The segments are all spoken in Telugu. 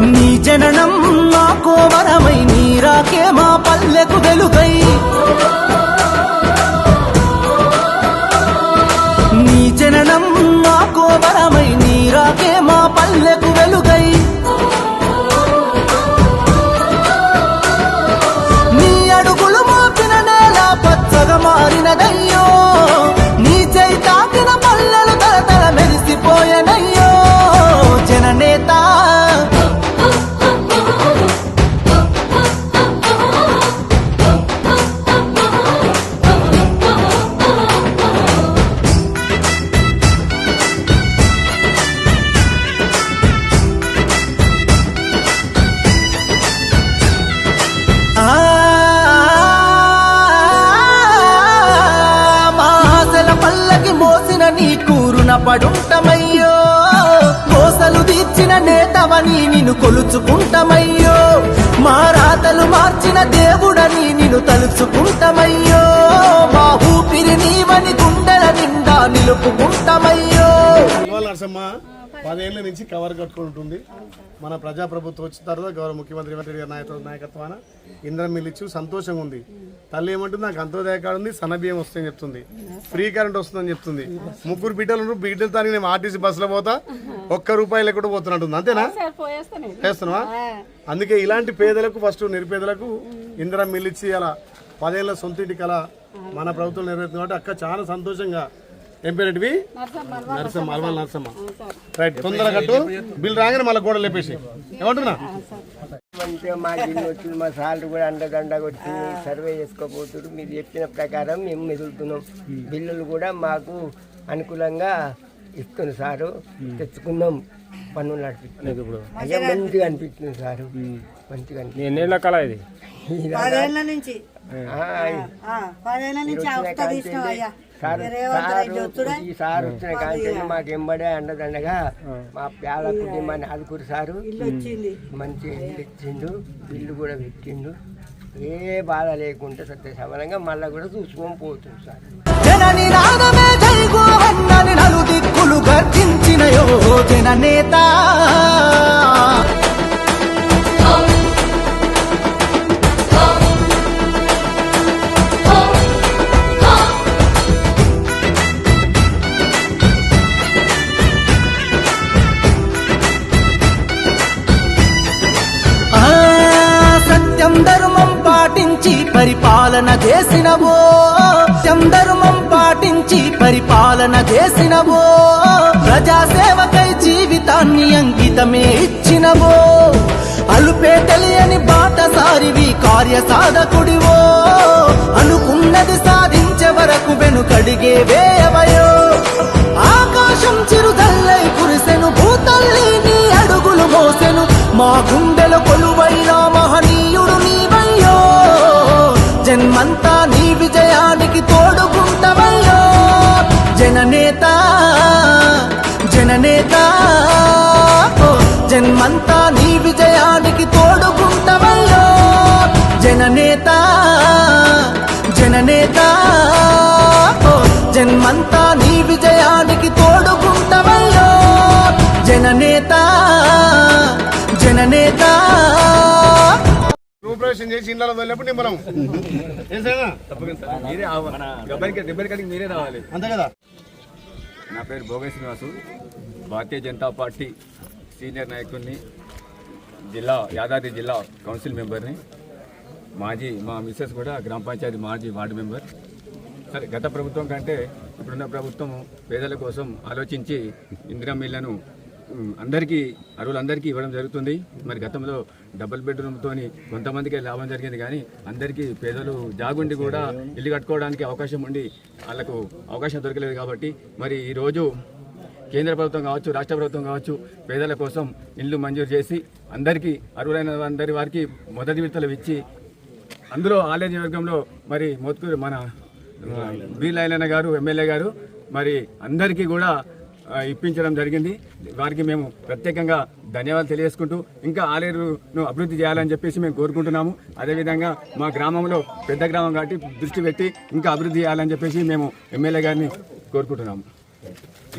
నీ జననం మాకో వరమై నీరాకే మా పల్లెకు వెలుగై. నీ కూరున పడుంటమయ్యో. కోసలు తీర్చిన నేతవని నిన్ను కొలుచుకుంటమయ్యో. మా రాతలు మార్చిన దేవుడని నిన్ను తలుచుకుంటమయ్యో. మా ఊపిరి నీవని గుండెల నిండా నిలుపుకుంటమయ్యో. నరసమ్మ పదేళ్ళ నుంచి కవర్ కట్టుకుంటుంది. మన ప్రజాప్రభుత్వం వచ్చిన తర్వాత గౌరవ ముఖ్యమంత్రి రేవంత్ రెడ్డి గారి నాయక నాయకత్వాన ఇంద్రం మిల్లిచ్చు సంతోషంగా ఉంది. తల్లి ఏమంటుంది నాకు అంత్యోదయ కార్డు ఉంది సన్నబియ్యం వస్తుందని చెప్తుంది. ఫ్రీ కరెంట్ వస్తుందని చెప్తుంది. ముగ్గురు బిడ్డలు. బిడ్డలు తానికి నేను ఆర్టీసీ బస్సులో పోతా ఒక్క రూపాయి లేకుండా పోతున్నట్టుంది. అంతేనా? చేస్తున్నావా అందుకే ఇలాంటి పేదలకు ఫస్ట్ నిరుపేదలకు ఇందిరం మిల్లిచ్చి అలా పదేళ్ళ సొంతింటి కళ మన ప్రభుత్వం నెరవేరుతుంది కాబట్టి అక్క చాలా సంతోషంగా ఏం పేరేంటివి నరసమ్మ. అల్వాల్ నరసమ్మ. రైట్ తొందరగా కట్టు. బిల్ రాగానే మళ్ళీ గోడ లేపేసి. ఏమంటున్నా? మంచిగా మా ఇల్లు వచ్చింది మా సార్లు కూడా అండదండగా వచ్చి సర్వే చేసుకోబోతున్నారు మీరు చెప్పిన ప్రకారం మేము మెదులుతున్నాం. బిల్లులు కూడా మాకు అనుకూలంగా ఇస్తుంది సారు. తెచ్చుకుందాం పన్నులు నడిపిస్తున్నాం. అయ్యా మంచిగా అనిపిస్తుంది సారు. మంచిగా అనిపిస్తుంది. ఎన్నేళ్ళ కళ ఇది? పదేళ్ళ నుంచి. ఆ, ఆ, పదేళ్ళ నుంచి అవస్థ అయ్యా. సారు ఈ సారు వచ్చిన కాంచెల్లి మాకు ఎంబడే అండదండగా మా పేద కుటుంబాన్ని ఆదుకురు సారు. ఇల్లు వచ్చింది. మంచి ఇల్లు ఇచ్చిండు. బిల్లు కూడా పెట్టిండు. ఏ బాధ లేకుండా సత్య సమానంగా మళ్ళీ కూడా చూసుకొని పోతుంది సార్. జనని నాదమే జైగోవన్నని నలు దిక్కులు గర్జించినయో జననేత ఆ, సత్యం పాటించి పరిపాలన చేసినవో సత్యం పాటించి పరిపాలన చేసినవో ప్రజాసేవకై జీవితాన్ని అంకితమే ఇచ్చినవో అలుపే తెలియని బాటసారివి కార్య సాధకుడివో అనుకున్నది సాధించే వరకు వెనుకడిగే వేయవయో. ఆకాశం చిరుదల్లై కురిసెను భూతల్లి నీ అడుగులు మోసెను మా గుండెల కొలు జననేత జననేత. ఓ, జన్మంతా నీ విజయానికి తోడుకుంటవయ్యో. జననేత జననేత. ఓ, జన్మంతా నీ విజయానికి తోడుకుంటవయ్యో. జననేత జననేత. చేసి ఇళ్ళలో వెళ్ళినప్పుడు ఏం సరేనా మీరే మీరే రావాలి. అంతే కదా? నా పేరు భోగే శ్రీనివాసు. భారతీయ జనతా పార్టీ సీనియర్ నాయకుడిని జిల్లా యాదాద్రి జిల్లా కౌన్సిల్ మెంబర్ని మాజీ మా మిస్సెస్ కూడా గ్రామ పంచాయతీ మాజీ వార్డు మెంబర్. సరే గత ప్రభుత్వం కంటే ఇప్పుడున్న ప్రభుత్వం పేదల కోసం ఆలోచించి ఇందిరా మిల్లను అందరికీ అరువులందరికీ ఇవ్వడం జరుగుతుంది. మరి గతంలో డబుల్ బెడ్రూమ్తో కొంతమందికి లాభం జరిగింది కానీ అందరికీ పేదలు జాగుండి కూడా ఇల్లు కట్టుకోవడానికి అవకాశం ఉండి వాళ్ళకు అవకాశం దొరకలేదు కాబట్టి మరి ఈరోజు కేంద్ర ప్రభుత్వం కావచ్చు రాష్ట్ర ప్రభుత్వం కావచ్చు పేదల కోసం ఇల్లు మంజూరు చేసి అందరికీ అరువులైన అందరి వారికి మొదటి విడతలు ఇచ్చి అందులో ఆలయ నియోజకవర్గంలో మరి మోత్కూరు మన బి లైలన్న గారు ఎమ్మెల్యే గారు మరి అందరికీ కూడా ఇప్పించడం జరిగింది. వారికి మేము ప్రత్యేకంగా ధన్యవాదాలు తెలియజేసుకుంటూ ఇంకా ఆలేరును అభివృద్ధి చేయాలని చెప్పేసి మేము కోరుకుంటున్నాము. అదేవిధంగా మా గ్రామంలో పెద్ద గ్రామం కాబట్టి దృష్టి పెట్టి ఇంకా అభివృద్ధి చేయాలని చెప్పేసి మేము ఎమ్మెల్యే గారిని కోరుకుంటున్నాము.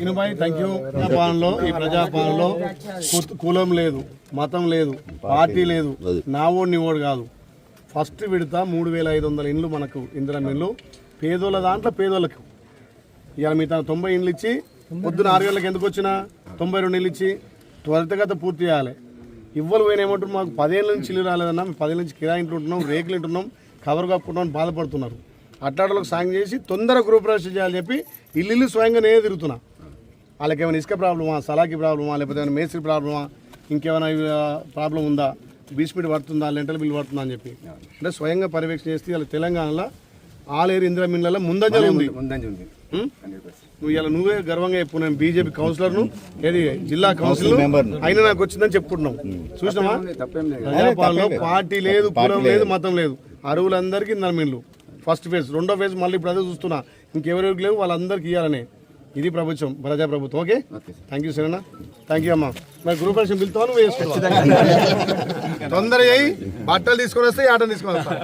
ఇనుబాయి థ్యాంక్ యూ ప్రజాపాలనలో ఈ ప్రజాపాలనలో కులం లేదు మతం లేదు పార్టీ లేదు. నా ఓడి నీ ఓడు కాదు. ఫస్ట్ విడత మూడు వేల ఐదు వందల ఇండ్లు మనకు ఇందిరా ఇల్లు. పేదోళ్ళ దాంట్లో పేదోళ్ళకు. ఇవాళ మిగతా తొంభై ఇండ్లు ఇచ్చి పొద్దున ఆరు గంటలకు ఎందుకు వచ్చినా తొంభై రెండు ఇల్లు ఇచ్చి త్వరితగత పూర్తి చేయాలి. ఇవ్వలు పోయిన ఏమంటారు మాకు పదేళ్ళ నుంచి ఇల్లు రాలేదన్నా మేము పదేళ్ళ నుంచి కిరాయి ఇంట్లో ఉంటున్నాం రేకులు ఇంటున్నాం కవర్ కప్పుకుంటాం అని బాధపడుతున్నారు. అట్లాడలకు సాయం చేసి తొందర గృహ ప్రవేశం చేయాలని చెప్పి ఇల్లు ఇల్లు స్వయంగా నేనే తిరుగుతున్నా. వాళ్ళకి ఏమైనా ఇసుక ప్రాబ్లమా సలాకి ప్రాబ్లమా లేకపోతే ఏమైనా మేస్త్రి ప్రాబ్లమా ఇంకేమైనా ప్రాబ్లం ఉందా బీస్పీడ్ పడుతుందా లెంటల్ బిల్ పడుతుందా అని చెప్పి. అంటే స్వయంగా పర్యవేక్షణ చేస్తే ఇలా తెలంగాణలో ఆలేరు ఇందిరా మిల్లలో ముందంజలు ఉంది. ముందంజ ఉంది? నువ్వు ఇలా నువ్వే గర్వంగా చెప్పు నేను బీజేపీ కౌన్సిలర్ను ఏది జిల్లా కౌన్సిలర్ అయినా నాకు వచ్చిందని చెప్పుకుంటున్నాం చూసినావా? తప్పేం లేదు ప్రజాపాలనలో పార్టీ లేదు కులం లేదు మతం లేదు. అరువులందరికీ నర్మిన్లు ఫస్ట్ ఫేజ్ రెండో ఫేజ్ మళ్ళీ ఇప్పుడు అదే చూస్తున్నా. ఇంకెవరెవరికి లేవు? వాళ్ళందరికీ ఇవ్వాలని ఇది ప్రభుత్వం ప్రజా ప్రభుత్వం ఓకే థ్యాంక్ యూ సరేనా థ్యాంక్ యూ అమ్మా. మరి గ్రూప్ పరిశ్రమ పిలుతావు నువ్వు తొందర చేయి బట్టలు తీసుకొని వస్తే ఈ ఆటలు తీసుకొని వస్తా.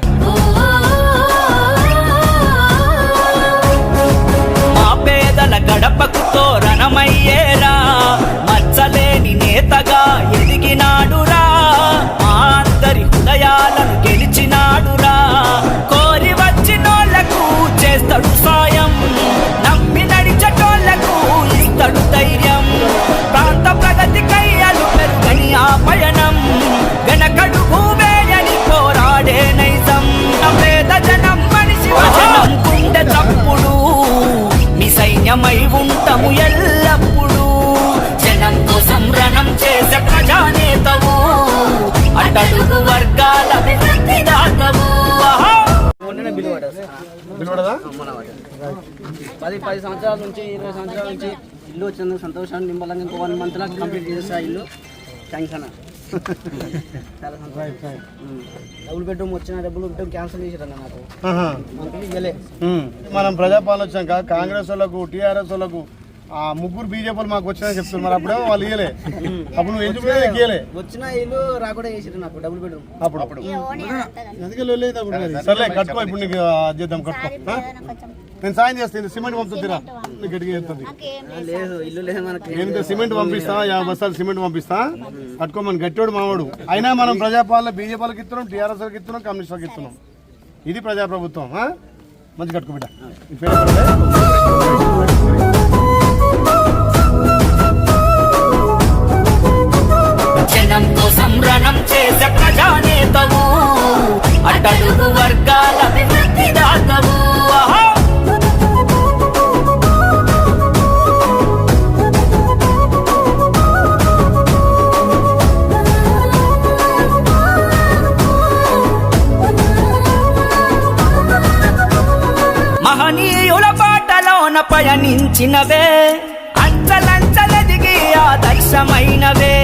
పేదల గడపకు తోరణమయ్యేరా మచ్చలేని నేతగా ఎదిగినాడురా. పది పది సంవత్సరాల నుంచి ఇరవై సంవత్సరాల నుంచి ఇల్లు వచ్చినందుకు సంతోషాన్ని నిమ్మలంగా ఇంకో వన్ మంత్ నాకు కంప్లీట్ చేస్తా ఇల్లు థ్యాంక్స్ అన్న చాలా సంతోషం. డబుల్ బెడ్రూమ్ వచ్చిన డబుల్ బెడ్రూమ్ క్యాన్సిల్ చేసారన్న నాకు. మనకి ఇవ్వలే. మనం ప్రజాపాలన వచ్చాక కాంగ్రెస్ వాళ్ళకు టీఆర్ఎస్ వాళ్ళకు ఆ ముగ్గురు బీజేపీ మాకు వచ్చినా చెప్తున్నారు. మరి అప్పుడేమో వాళ్ళు ఇయ్యలే. అప్పుడు నువ్వు ఎందుకు ఇయ్యలే. వచ్చిన ఇల్లు రాకుండా చేసారు నాకు డబుల్ బెడ్రూమ్. అప్పుడు. అప్పుడు. అప్పుడు. సర్లే కట్టుకో ఇప్పుడు నీకు చేద్దాం కట్టుకో? నేను సాయం చేస్తాను సిమెంట్ పంపుతుందిరా నీకు గట్టిగా చేస్తుంది? లేదు ఇల్లు లేదు మనకి. నేను సిమెంట్ పంపిస్తా యాభై బస్తాలు సిమెంట్ పంపిస్తా. కట్టుకోమని గట్టోడు మావాడు. అయినా మనం ప్రజాపాలన బీజేపీ వాళ్ళకి ఇస్తున్నాం టీఆర్ఎస్ వాళ్ళకి ఇస్తున్నాం కమ్యూనిస్ట్ వాళ్ళకి ఇస్తున్నాం. ఇది ప్రజాప్రభుత్వం ఆ? మంచి కట్టుకో బిడ్డ. అట్టడుగు వర్గాల అభివృద్ధి దాతవు. మహనీయుల బాటలోన పయనించినవే అంచలంచలదిగి ఆదర్శమైనవే